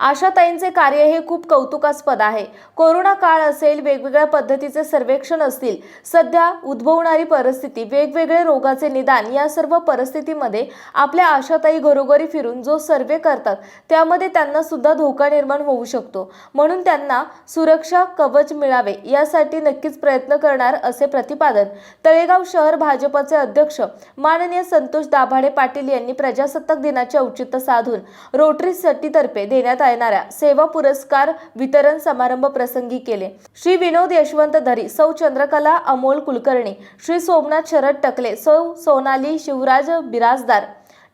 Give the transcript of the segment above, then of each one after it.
आशाताईंचे कार्य हे खूप कौतुकास्पद आहे. कोरोना काळ असेल वेगवेगळ्या पद्धतीचे सर्वेक्षण असतील सध्या उद्भवणारी परिस्थिती वेगवेगळे रोगाचे निदान या सर्व परिस्थितीमध्ये आपल्या आशाताई घरोघरी फिरून जो सर्वे करतात त्यामध्ये त्यांना सुद्धा धोका निर्माण होऊ शकतो. म्हणून त्यांना सुरक्षा कवच मिळावे यासाठी नक्कीच प्रयत्न करणार असे प्रतिपादन तळेगाव शहर भाजपचे अध्यक्ष माननीय संतोष दाभाडे पाटील यांनी प्रजासत्ताक दिनाचे औचित्य साधून रोटरी सटीतर्फे देण्यात आले. येणाऱ्या सेवा पुरस्कार वितरण समारंभ प्रसंगी केले. श्री विनोद यशवंत धरी सौ चंद्रकला अमोल कुलकर्णी श्री सोमनाथ शरद टकले सौ सोनाली शिवराज बिराजदार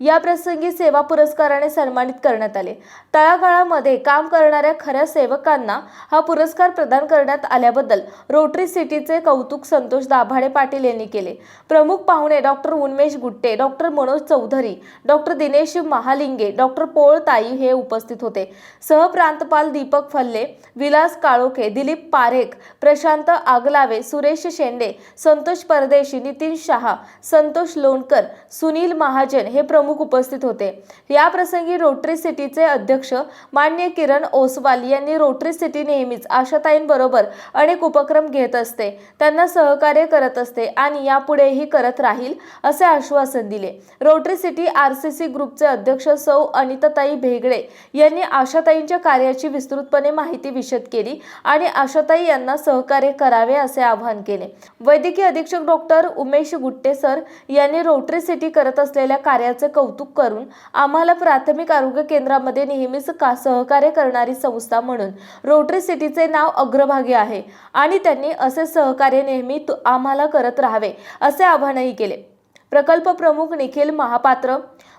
या प्रसंगी सेवा पुरस्काराने सन्मानित करण्यात आले. तळागाळामध्ये काम करणाऱ्या खऱ्या सेवकांना हा पुरस्कार प्रदान करण्यात आल्याबद्दल रोटरी सिटीचे कौतुक संतोष दाभाडे पाटील यांनी केले. प्रमुख पाहुणे doctor Unmesh Gutte doctor Manoj Chaudhari doctor Dinesh Mahalinge doctor Pol ताई हे उपस्थित होते. सहप्रांतपाल दीपक फल्ले विलास काळोखे दिलीप पारेख प्रशांत आगलावे सुरेश शेंडे संतोष परदेशी नितीन शहा संतोष लोणकर सुनील महाजन हे प्रमुख प्रमुख उपस्थित होते. याप्रसंगी रोटरी सिटीचे अध्यक्ष मान्य किरण ओसवाल यांनी रोटरी सिटी नेहमीच आशाताईंबरोबर अनेक उपक्रम घेत असते. त्यांना सहकार्य करत असते आणि यापुढेही करत राहील असे आश्वासन दिले. Rotary City R C C ग्रुपचे अध्यक्ष सौ अनिताताई भेगडे यांनी आशाताईंच्या कार्याची विस्तृतपणे माहिती विशद केली आणि आशाताई यांना सहकार्य करावे असे आवाहन केले. वैद्यकीय अधीक्षक डॉक्टर उमेश गुट्टे सर यांनी रोटरी सिटी करत असलेल्या कार्याचे कौतुक करून आम्हाला प्राथमिक आरोग्य केंद्रामध्ये नेहमीच का सहकार्य करणारी संस्था म्हणून रोटरी सिटीचे नाव अग्रभागी आहे आणि त्यांनी असे सहकार्य नेहमी आम्हाला करत राहावे असे आवाहनही केले. प्रकल्प प्रमुख निखिल महापात्र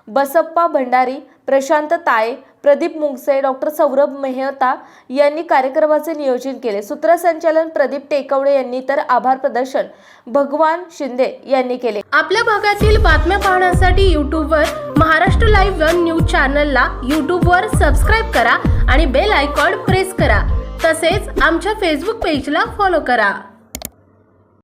बसप्पा भंडारी प्रशांत ताये प्रदीप मुंगसे डॉक्टर सौरभ मेहता यांनी कार्यक्रमाचे नियोजन केले. सूत्रसंचालन प्रदीप टेकवडे यांनी तर आभार प्रदर्शन भगवान शिंदे यांनी केले. आपल्या भागातील बातम्या पाहण्यासाठी यूट्यूबवर महाराष्ट्र लाईव्ह वन न्यूज चॅनलला यूट्यूबवर सबस्क्राईब करा आणि बेल आयकॉन प्रेस करा. तसेच आमच्या फेसबुक पेजला फॉलो करा.